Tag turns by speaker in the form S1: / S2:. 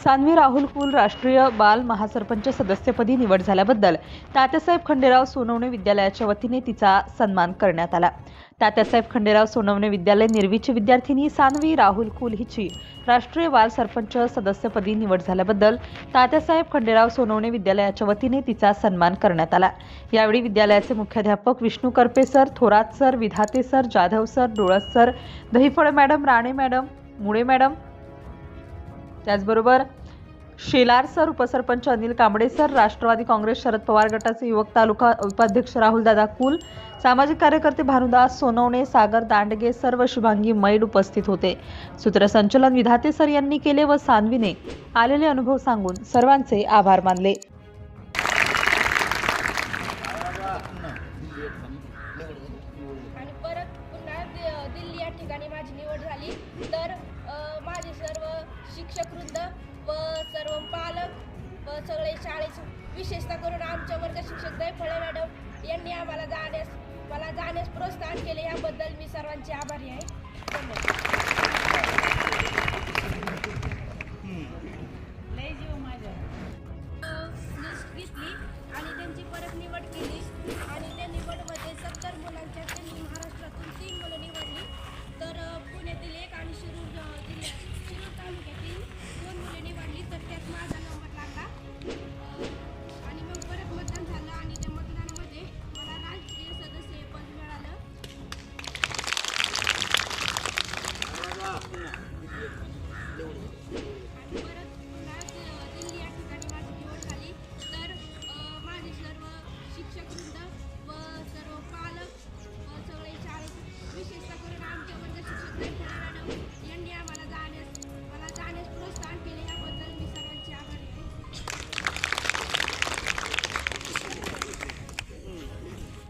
S1: सानवी राहुल कुल राष्ट्रीय बाल महासरपंच सदस्यपदी निवड झाल्याबद्दल तात्यासाहेब खंडेराव सोनवणे विद्यालयाच्या वतीने तिचा सन्मान करण्यात आला. तात्यासाहेब खंडेराव सोनवणे विद्यालय निर्वीची विद्यार्थिनी सानवी राहुल कुल हिची राष्ट्रीय बाल सरपंच सदस्यपदी निवड झाल्याबद्दल तात्यासाहेब खंडेराव सोनवणे विद्यालयाच्या वतीने तिचा सन्मान करण्यात आला. यावेळी विद्यालयाचे मुख्याध्यापक Vishnu Karpe sir Thorat sir Vidhate sir Jadhav sir Dolas sir Dahiphal madam Rane madam Mule madam. त्याचबरोबर शेलार सर उपसरपंच अनिल कांबळे सर राष्ट्रवादी काँग्रेस शरद पवार गटाचे युवक तालुका उपाध्यक्ष राहुलदादा कुल सामाजिक कार्यकर्ते भानुदास सोनवणे सागर दांडगे सर्व शुभांगी मैड उपस्थित होते. सूत्रसंचलन विधाते सर यांनी केले व सानवीने आलेले अनुभव सांगून सर्वांचे आभार मानले.
S2: आणि परत पुन्हा दिल्ली या ठिकाणी माझी निवड झाली. तर माझे सर्व शिक्षकवृंद व सर्व पालक व सगळे शाळेचे विशेषतः करून आमच्या वर्ग शिक्षक दैफळे मॅडम यांनी आम्हाला जाण्यास मला जाण्यास प्रोत्साहन केले. याबद्दल मी सर्वांचे आभारी आहे. धन्यवाद.